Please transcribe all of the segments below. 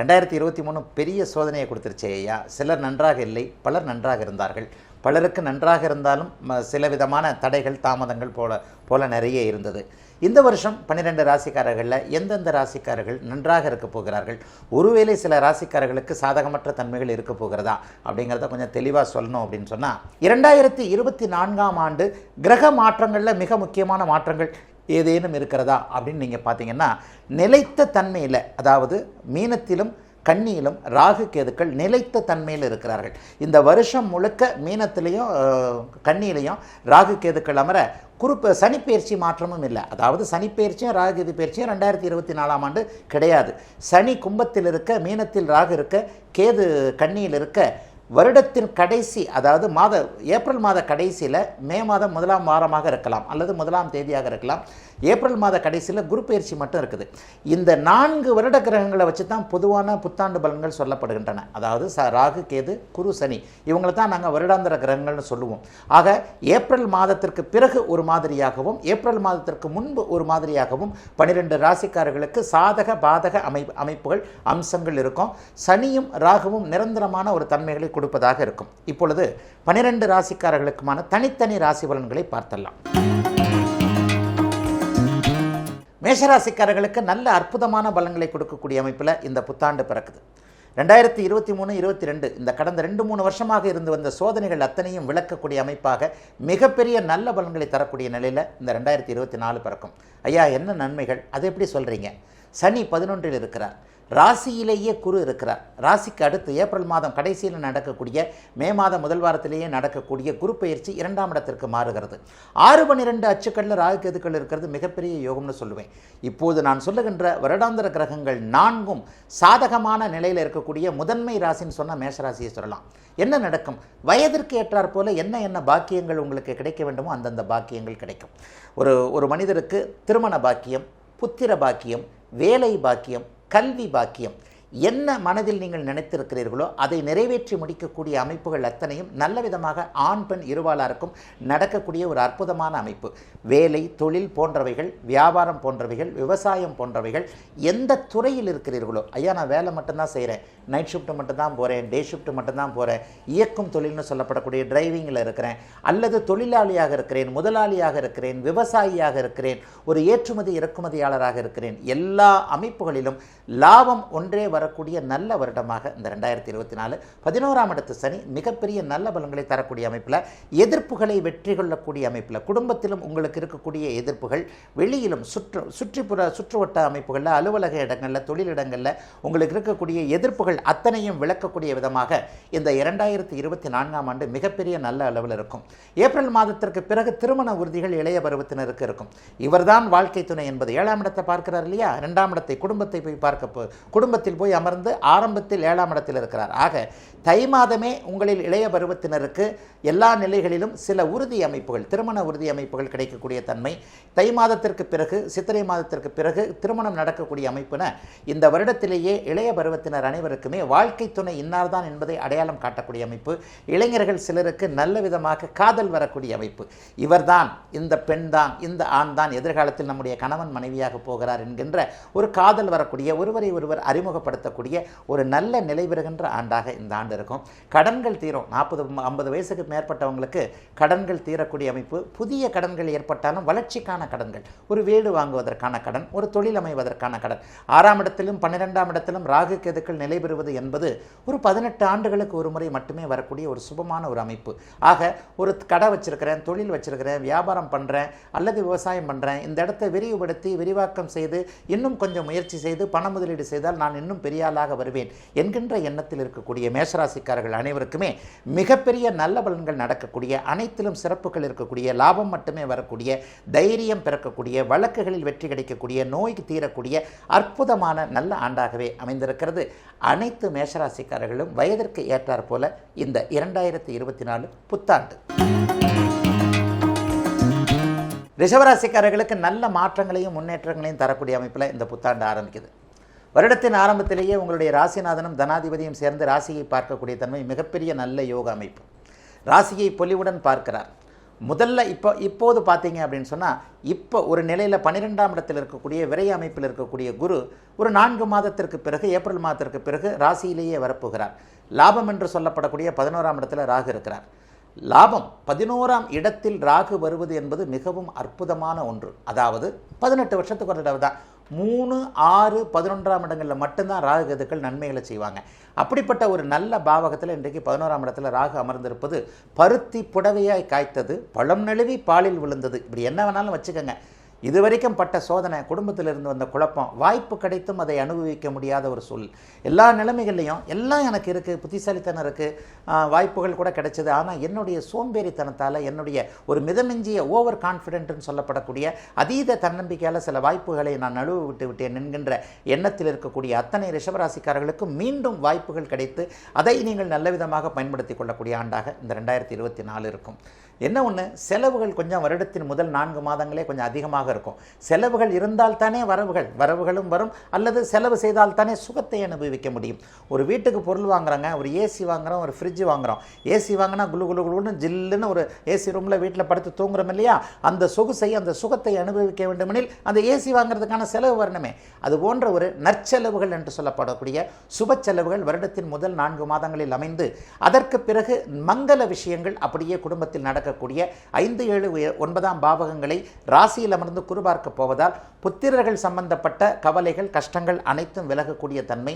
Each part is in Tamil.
ரெண்டாயிரத்தி இருபத்தி மூணு பெரிய சோதனையை கொடுத்துருச்சு ஐயா. சிலர் நன்றாக இல்லை பலர் நன்றாக இருந்தார்கள். பலருக்கு நன்றாக இருந்தாலும் சில விதமான தடைகள் தாமதங்கள் போல போல நிறைய இருந்தது. இந்த வருஷம் பன்னிரெண்டு ராசிக்காரர்களில் எந்தெந்த ராசிக்காரர்கள் நன்றாக இருக்க போகிறார்கள்? ஒருவேளை சில ராசிக்காரர்களுக்கு சாதகமற்ற தன்மைகள் இருக்க போகிறதா? அப்படிங்கிறத கொஞ்சம் தெளிவாக சொல்லணும் அப்படின்னு சொன்னால் இரண்டாயிரத்தி இருபத்தி நான்காம் ஆண்டு கிரக மாற்றங்களில் மிக முக்கியமான மாற்றங்கள் ஏதேனும் இருக்கிறதா அப்படின்னு நீங்கள் பார்த்தீங்கன்னா நிலைத்த தன்மையில் அதாவது மீனத்திலும் கண்ணியிலும் ராகு கேதுக்கள் நிலைத்த தன்மையில் இருக்கிறார்கள். இந்த வருஷம் முழுக்க மீனத்திலையும் கண்ணியிலையும் ராகு கேதுக்கள் அமர குறுப்பு சனிப்பெயர்ச்சி மாற்றமும் இல்லை. அதாவது சனிப்பெயர்ச்சியும் ராகுகேது பயிற்சியும் ரெண்டாயிரத்தி இருபத்தி நாலாம் ஆண்டு கிடையாது. சனி கும்பத்தில் இருக்க மீனத்தில் ராகு இருக்க கேது கண்ணியில் இருக்க வருடத்தின் கடைசி அதாவது மாத ஏப்ரல் மாத கடைசியில் மே மாதம் முதலாம் வாரமாக இருக்கலாம் அல்லது முதலாம் தேதியாக இருக்கலாம். ஏப்ரல் மாத கடைசியில் குரு பயிற்சி மட்டும் இருக்குது. இந்த நான்கு வருட கிரகங்களை வச்சு தான் பொதுவான புத்தாண்டு பலன்கள் சொல்லப்படுகின்றன. அதாவது ச ராகு கேது குரு சனி இவங்களை தான் நாங்கள் வருடாந்திர கிரகங்கள்னு சொல்லுவோம். ஆக ஏப்ரல் மாதத்திற்கு பிறகு ஒரு மாதிரியாகவும் ஏப்ரல் மாதத்திற்கு முன்பு ஒரு மாதிரியாகவும் பன்னிரெண்டு ராசிக்காரர்களுக்கு சாதக பாதக அமை அமைப்புகள் அம்சங்கள் இருக்கும். சனியும் ராகுவும் நிரந்தரமான ஒரு தன்மைகளை கொடுப்பதாக இருக்கும். இப்பொழுது பனிரெண்டு ராசிக்காரர்களுக்குமான தனித்தனி ராசி பலன்களை பார்த்தலாம் மேஷராசிக்காரர்களுக்கு நல்ல அற்புதமான பலன்களை கொடுக்கக்கூடிய அமைப்பில் இந்த புத்தாண்டு பிறக்குது. ரெண்டாயிரத்தி இருபத்தி மூணு இருபத்தி ரெண்டு இந்த கடந்த ரெண்டு மூணு வருஷமாக இருந்து வந்த சோதனைகள் அத்தனையும் விளக்கக்கூடிய அமைப்பாக மிகப்பெரிய நல்ல பலன்களை தரக்கூடிய நிலையில் இந்த ரெண்டாயிரத்தி இருபத்தி நாலு பிறக்கும். ஐயா என்ன நன்மைகள்? அதை எப்படி சொல்கிறீங்க சனி பதினொன்றில் இருக்கிறார். ராசியிலேயே குரு இருக்கிறார். ராசிக்கு அடுத்து ஏப்ரல் மாதம் கடைசியில் நடக்கக்கூடிய மே மாதம் முதல் வாரத்திலேயே நடக்கக்கூடிய குரு பயிற்சி இரண்டாம் இடத்திற்கு மாறுகிறது. ஆறு பன்னிரெண்டு அச்சுக்களில் ராகு கேதுக்கள் இருக்கிறது மிகப்பெரிய யோகம்னு சொல்லுவேன். இப்போது நான் சொல்லுகின்ற வருடாந்திர கிரகங்கள் நான்கும் சாதகமான நிலையில் இருக்கக்கூடிய முதன்மை ராசின்னு சொன்ன மேஷராசியை சொல்லலாம். என்ன நடக்கும்? வயதிற்கு ஏற்றாற் போல என்ன என்ன பாக்கியங்கள் உங்களுக்கு கிடைக்க வேண்டுமோ அந்தந்த பாக்கியங்கள் கிடைக்கும். ஒரு ஒரு மனிதருக்கு திருமண பாக்கியம் புத்திர பாக்கியம் வேலை பாக்கியம் கல்வி பாக்கியம். என்ன மனதில் நீங்கள் நினைத்திருக்கிறீர்களோ அதை நிறைவேற்றி முடிக்கக்கூடிய அமைப்புகள் அத்தனையும் நல்ல விதமாக ஆண் பெண் இருவாளாருக்கும் நடக்கக்கூடிய ஒரு அற்புதமான அமைப்பு. வேலை தொழில் போன்றவைகள் வியாபாரம் போன்றவைகள் விவசாயம் போன்றவைகள் எந்த துறையில் இருக்கிறீர்களோ ஐயா நான் வேலை மட்டும்தான் செய்கிறேன் நைட் ஷிஃப்ட் மட்டும்தான் போகிறேன் டே ஷிஃப்ட் மட்டும்தான் போகிறேன் இயக்கும் தொழில்னு சொல்லப்படக்கூடிய டிரைவிங்கில் இருக்கிறேன். அல்லது தொழிலாளியாக இருக்கிறேன் முதலாளியாக இருக்கிறேன் விவசாயியாக இருக்கிறேன் ஒரு ஏற்றுமதி இறக்குமதியாளராக இருக்கிறேன். எல்லா அமைப்புகளிலும் லாபம் ஒன்றே வரக்கூடிய நல்ல வருடமாக இந்த ரெண்டாயிரத்தி இருபத்தி நாலு பதினோராம் இடத்து சனி மிகப்பெரிய நல்ல பலன்களை தரக்கூடிய அமைப்பில் எதிர்ப்புகளை வெற்றி கொள்ளக்கூடிய அமைப்பில் குடும்பத்திலும் உங்களுக்கு இருக்கக்கூடிய எதிர்ப்புகள் வெளியிலும் சுற்று சுற்றுப்புற சுற்றுவட்ட அமைப்புகளில் அலுவலக இடங்களில் தொழிலிடங்களில் உங்களுக்கு இருக்கக்கூடிய எதிர்ப்புகள் அத்தனையும் விளக்கக்கூடிய விதமாக இந்த இரண்டாயிரத்தி இருபத்தி நான்காம் ஆண்டு மிகப்பெரிய நல்ல அளவில் இருக்கும். ஏப்ரல் மாதத்திற்கு பிறகு திருமண உறுதிகள் இளைய பருவத்தினருக்கு இருக்கும். இவர்தான் வாழ்க்கை துணை என்பது ஏழாம் இடத்தை பார்க்கிறார் இல்லையா? இரண்டாம் இடத்தை குடும்பத்தை போய் பார்க்க குடும்பத்தில் போய் அமர்ந்து ஆரம்பத்தில் ஏழாம் இடத்தில் இருக்கிறார். ஆக தை மாதமே உங்களில் இளைய பருவத்தினருக்கு எல்லா நிலைகளிலும் சில உறுதி அமைப்புகள் திருமண உறுதி அமைப்புகள் கிடைக்கக்கூடிய தன்மை. தை மாதத்திற்கு பிறகு சித்திரை மாதத்திற்கு பிறகு திருமணம் நடக்கக்கூடிய அமைப்புன இந்த வருடத்திலேயே இளைய பருவத்தினர் அனைவருக்குமே வாழ்க்கை துணை இன்னார்தான் என்பதை அடையாளம் காட்டக்கூடிய அமைப்பு. இளைஞர்கள் சிலருக்கு நல்ல விதமாக காதல் வரக்கூடிய அமைப்பு. இவர்தான் இந்த பெண் தான் இந்த ஆண் தான் எதிர்காலத்தில் நம்முடைய கணவன் மனைவியாக போகிறார் என்கின்ற ஒரு காதல் வரக்கூடிய ஒருவரை ஒருவர் அறிமுகப்படுத்த அறிமுகப்படுத்தக்கூடிய ஒரு நல்ல நிலை பெறுகின்ற ஆண்டாக இந்த ஆண்டு இருக்கும். கடன்கள் தீரும். நாற்பது ஐம்பது வயசுக்கு மேற்பட்டவங்களுக்கு கடன்கள் தீரக்கூடிய அமைப்பு புதிய கடன்கள் ஏற்பட்டாலும் வளர்ச்சிக்கான கடன்கள் ஒரு வீடு வாங்குவதற்கான கடன் ஒரு தொழில் அமைவதற்கான கடன். ஆறாம் இடத்திலும் பன்னிரெண்டாம் இடத்திலும் ராகு கெதுக்கள் நிலை பெறுவது என்பது ஒரு பதினெட்டு ஆண்டுகளுக்கு ஒரு முறை மட்டுமே வரக்கூடிய ஒரு சுபமான ஒரு அமைப்பு. ஆக ஒரு கடை வச்சிருக்கிறேன் தொழில் வச்சிருக்கிறேன் வியாபாரம் பண்ணுறேன் அல்லது விவசாயம் பண்ணுறேன் இந்த இடத்தை விரிவுபடுத்தி விரிவாக்கம் செய்து இன்னும் கொஞ்சம் முயற்சி செய்து பண முதலீடு செய்தால் நான் இன்னும் பெரியாளாக வருவேன் என்கின்ற எண்ணத்தில் இருக்கக்கூடிய மேஷராசிக்காரர்கள் அனைவருக்குமே மிகப்பெரிய நல்ல பலன்கள் நடக்கக்கூடிய அனைத்திலும் சிறப்புகள் இருக்கக்கூடிய லாபம் மட்டுமே வரக்கூடிய தைரியம் பிறக்கக்கூடிய வழக்குகளில் வெற்றி கிடைக்கக்கூடிய நோய் தீரக்கூடிய அற்புதமான நல்ல ஆண்டாகவே அமைந்திருக்கிறது. அனைத்து மேஷராசிக்காரர்களும் வயதிற்கு ஏற்றாற் போல இந்த இரண்டாயிரத்தி இருபத்தி நாலு புத்தாண்டு. ரிஷவராசிக்காரர்களுக்கு நல்ல மாற்றங்களையும் முன்னேற்றங்களையும் தரக்கூடிய அமைப்பில் இந்த புத்தாண்டு ஆரம்பிக்குது. வருடத்தின் ஆரம்பத்திலேயே உங்களுடைய ராசிநாதனும் தனாதிபதியும் சேர்ந்து ராசியை பார்க்கக்கூடிய தன்மை மிகப்பெரிய நல்ல யோக அமைப்பு. ராசியை பொலிவுடன் பார்க்கிறார். முதல்ல இப்போ இப்போது பார்த்தீங்க அப்படின்னு சொன்னால் இப்போ ஒரு நிலையில் பன்னிரெண்டாம் இடத்தில் இருக்கக்கூடிய விரை அமைப்பில் இருக்கக்கூடிய குரு ஒரு நான்கு மாதத்திற்கு பிறகு ஏப்ரல் மாதத்திற்கு பிறகு ராசியிலேயே வரப்போகிறார். லாபம் என்று சொல்லப்படக்கூடிய பதினோராம் இடத்துல ராகு இருக்கிறார். லாபம் பதினோராம் இடத்தில் ராகு வருவது என்பது மிகவும் அற்புதமான ஒன்று. அதாவது பதினெட்டு வருஷத்துக்கு ஒரு தடவை தான் மூணு ஆறு பதினொன்றாம் இடங்களில் மட்டும்தான் ராகு கதுக்கள் நன்மைகளை செய்வாங்க. அப்படிப்பட்ட ஒரு நல்ல பாவகத்தில் இன்றைக்கு பதினோராம் இடத்துல ராகு அமர்ந்திருப்பது பருத்தி புடவையாய் காய்த்தது பழம் நழுவி பாலில் விழுந்தது. இப்படி என்ன வேணாலும் வச்சுக்கோங்க. இதுவரைக்கும் பட்ட சோதனை குடும்பத்திலிருந்து வந்த குழப்பம் வாய்ப்பு கிடைத்தும் அதை அனுபவிக்க முடியாத ஒரு சூழல் எல்லா நிலைமைகள்லையும் எல்லாம் எனக்கு இருக்குது புத்திசாலித்தனம் இருக்குது வாய்ப்புகள் கூட கிடைச்சது. ஆனால் என்னுடைய சோம்பேறித்தனத்தால் என்னுடைய ஒரு மிதமிஞ்சிய ஓவர் கான்ஃபிடென்ட்னு சொல்லப்படக்கூடிய அதீத தன்னம்பிக்கையால் சில வாய்ப்புகளை நான் நழுவு விட்டு விட்டேன் என்கின்ற எண்ணத்தில் இருக்கக்கூடிய அத்தனை ரிஷபராசிக்காரர்களுக்கும் மீண்டும் வாய்ப்புகள் கிடைத்து அதை நீங்கள் நல்ல விதமாக பயன்படுத்தி கொள்ளக்கூடிய ஆண்டாக இந்த ரெண்டாயிரத்தி இருபத்தி நாலு இருக்கும். என்ன ஒன்று செலவுகள் கொஞ்சம் வருடத்தின் முதல் நான்கு மாதங்களே கொஞ்சம் அதிகமாக இருக்கும். செலவுகள் இருந்தால் தானே வரவுகள் வரவுகளும் வரும் அல்லது செலவு செய்தால் தானே சுகத்தை அனுபவிக்க முடியும். ஒரு வீட்டுக்கு பொருள் வாங்குறாங்க ஒரு ஏசி வாங்குறோம் ஒரு ஃப்ரிட்ஜ் வாங்குறோம். ஏசி வாங்கினா குளு குளு குளுன்னு ஜில்லுன்னு ஒரு ஏசி ரூமில் வீட்டில் படுத்து தூங்குறோம் இல்லையா? அந்த சொகுசை அந்த சுகத்தை அனுபவிக்க வேண்டுமெனில் அந்த ஏசி வாங்குறதுக்கான செலவு வரணுமே. அது போன்ற ஒரு நற்செலவுகள் என்று சொல்லப்படக்கூடிய சுப செலவுகள் வருடத்தின் முதல் நான்கு மாதங்களில் அமைந்து அதற்கு பிறகு மங்கள விஷயங்கள் அப்படியே குடும்பத்தில் இருக்கக்கூடிய ஐந்து ஏழு ஒன்பதாம் பாவகங்களை ராசியில் அமர்ந்து குறுபார்க்க போவதால் புத்திரர்கள் சம்பந்தப்பட்ட கவலைகள் கஷ்டங்கள் அனைத்தும் விலகக்கூடிய தன்மை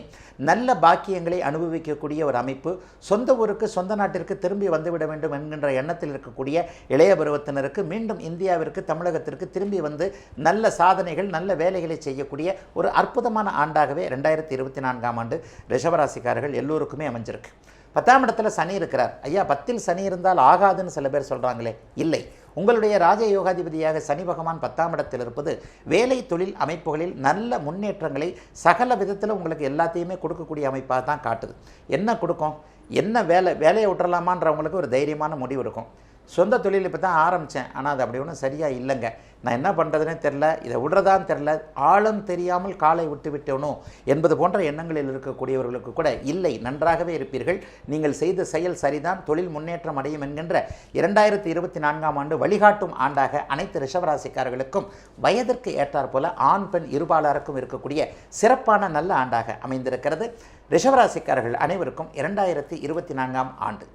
நல்ல பாக்கியங்களை அனுபவிக்கக்கூடிய ஒரு அமைப்பு சொந்த ஊருக்கு சொந்த நாட்டிற்கு திரும்பி வந்துவிட வேண்டும் என்கின்ற எண்ணத்தில் இருக்கக்கூடிய இளைய பருவத்தினருக்கு மீண்டும் இந்தியாவிற்கு தமிழகத்திற்கு திரும்பி வந்து நல்ல சாதனைகள் நல்ல வேலைகளை செய்யக்கூடிய ஒரு அற்புதமான ஆண்டாகவே ரெண்டாயிரத்தி இருபத்தி நான்காம் ஆண்டு ரிஷபராசிக்காரர்கள் எல்லோருக்குமே அமைஞ்சிருக்கு. பத்தாம் இடத்துல சனி இருக்கிறார். ஐயா பத்தில் சனி இருந்தால் ஆகாதுன்னு சில பேர் சொல்கிறாங்களே இல்லை. உங்களுடைய ராஜ யோகாதிபதியாக சனி பகவான் பத்தாம் இடத்தில் இருப்பது வேலை தொழில் அமைப்புகளில் நல்ல முன்னேற்றங்களை சகல விதத்தில் உங்களுக்கு எல்லாத்தையுமே கொடுக்கக்கூடிய அமைப்பாக தான் காட்டுது. என்ன கொடுக்கும்? என்ன வேலை வேலையை விட்டுறலாமான்றவங்களுக்கு ஒரு தைரியமான முடிவு இருக்கும். சொந்த தொழில் இப்போ தான் ஆரம்பித்தேன் ஆனால் அது அப்படி ஒன்றும் சரியாக இல்லைங்க. நான் என்ன பண்ணுறதுனே தெரில இதை விடுறதான்னு தெரில ஆழம் தெரியாமல் காலை விட்டு விட்டோனோ என்பது போன்ற எண்ணங்களில் இருக்கக்கூடியவர்களுக்கு கூட இல்லை நன்றாகவே இருப்பீர்கள். நீங்கள் செய்த செயல் சரிதான் தொழில் முன்னேற்றம் அடையும் என்கின்ற இரண்டாயிரத்தி இருபத்தி நான்காம் ஆண்டு வழிகாட்டும் ஆண்டாக அனைத்து ரிஷபராசிக்காரர்களுக்கும் வயதிற்கு ஏற்றாற் போல ஆண் பெண் இருபாலருக்கும் இருக்கக்கூடிய சிறப்பான நல்ல ஆண்டாக அமைந்திருக்கிறது. ரிஷபராசிக்காரர்கள் அனைவருக்கும் இரண்டாயிரத்தி இருபத்தி நான்காம் ஆண்டு.